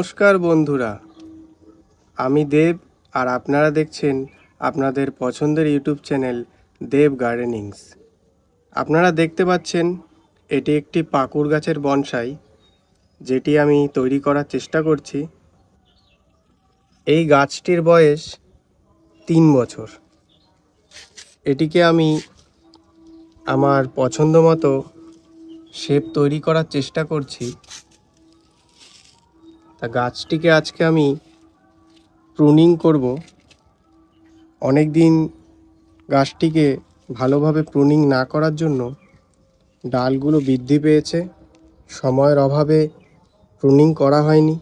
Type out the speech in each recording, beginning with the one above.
নমস্কার বন্ধুরা। আমি দেব আর আপনারা দেখছেন আপনাদের পছন্দের ইউটিউব চ্যানেল দেব গার্ডেনিংস। আপনারা দেখতে পাচ্ছেন, এটি একটি পাকুর গাছের বনসাই, যেটি আমি তৈরি করার চেষ্টা করছি। এই গাছটির বয়স তিন বছর। এটিকে আমি আমার পছন্দ মতো শেপ তৈরি করার চেষ্টা করছি। তা গাছটিকে আজকে আমি প্রুনিং করব। অনেক দিন গাছটিকে ভালোভাবে প্রুনিং না করার জন্য ডালগুলো বৃদ্ধি পেয়েছে। সময়ের অভাবে প্রুনিং করা হয়নি।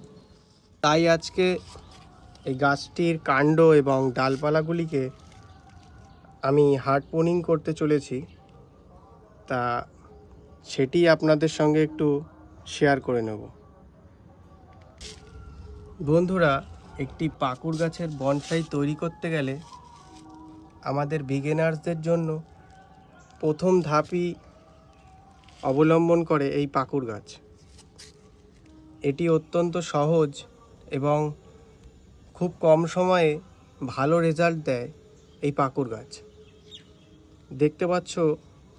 তাই আজকে এই গাছটির কাণ্ড এবং ডালপালাগুলিকে আমি হার্ড প্রুনিং করতে চলেছি। তা সেটি আপনাদের সঙ্গে একটু শেয়ার করে নেব। বন্ধুরা, একটি পাকুর গাছের বনসাই তৈরি করতে গেলে আমাদের বিগিনার্সদের জন্য প্রথম ধাপই অবলম্বন করে এই পাকুর গাছ। এটি অত্যন্ত সহজ এবং খুব কম সময়ে ভালো রেজাল্ট দেয় এই পাকুর গাছ। দেখতে পাচ্ছ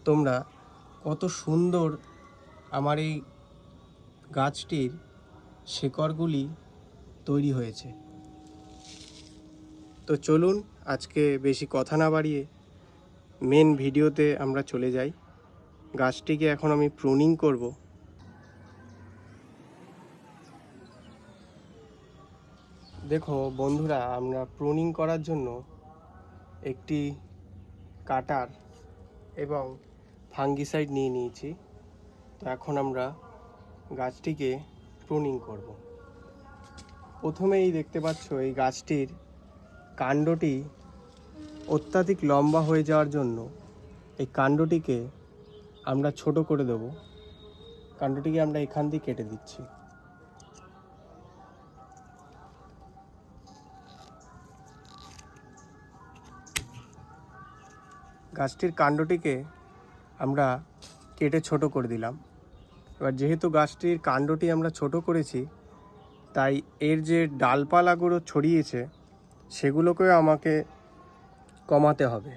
তোমরা কত সুন্দর আমার এই গাছটির শেকড়গুলি তৈরি হয়েছে। তো চলুন আজকে বেশি কথা না বাড়িয়ে মেন ভিডিওতে আমরা চলে যাই। গাছটিকে এখন আমি প্রুনিং করব। দেখো বন্ধুরা, আমরা প্রুনিং করার জন্য একটি কাটার এবং ফাঙ্গিসাইড নিয়ে নিয়েছি। তো এখন আমরা গাছটিকে প্রুনিং করব। প্রথমেই দেখতে পাচ্ছ এই গাছটির কাণ্ডটি অত্যাধিক লম্বা হয়ে যাওয়ার জন্য এই কাণ্ডটিকে আমরা ছোট করে দেব। কাণ্ডটিকে আমরা এখান দিয়ে কেটে দিচ্ছি। গাছটির কাণ্ডটিকে আমরা কেটে ছোট করে দিলাম। এবার যেহেতু গাছটির কাণ্ডটি আমরা ছোট করেছি তাই এর যে ডালপালাগুলো ছড়িয়েছে সেগুলোকেও আমাকে কমাতে হবে।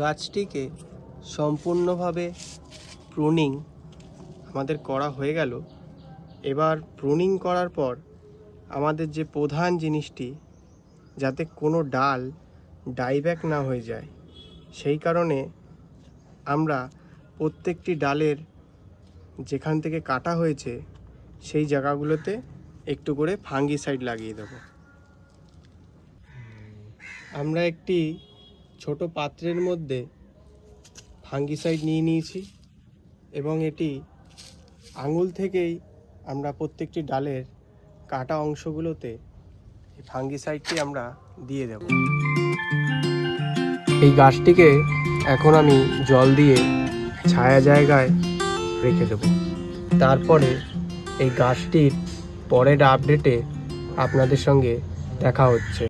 গাছটিকে সম্পূর্ণভাবে প্রুনিং আমাদের করা হয়ে গেল। এবার প্রুনিং করার পর আমাদের যে প্রধান জিনিসটি, যাতে কোনো ডাল ডাইব্যাক না হয়ে যায়, সেই কারণে আমরা প্রত্যেকটি ডালের যেখান থেকে কাটা হয়েছে, সেই জায়গাগুলোতে একটু করে ফাঙ্গিসাইড লাগিয়ে দেবো। আমরা একটি ছোট পাত্রের মধ্যে ফাঙ্গিসাইড নিয়ে নিয়েছি এবং এটি আঙুল থেকেই আমরা প্রত্যেকটি ডালের কাটা অংশগুলোতে এই ফাঙ্গিসাইডটি আমরা দিয়ে দেব। এই গাছটিকে এখন আমি জল দিয়ে ছায়া জায়গায় রেখে দেব। তারপরে এই গাছটির পরের আপডেটে আপনাদের সঙ্গে দেখা হচ্ছে।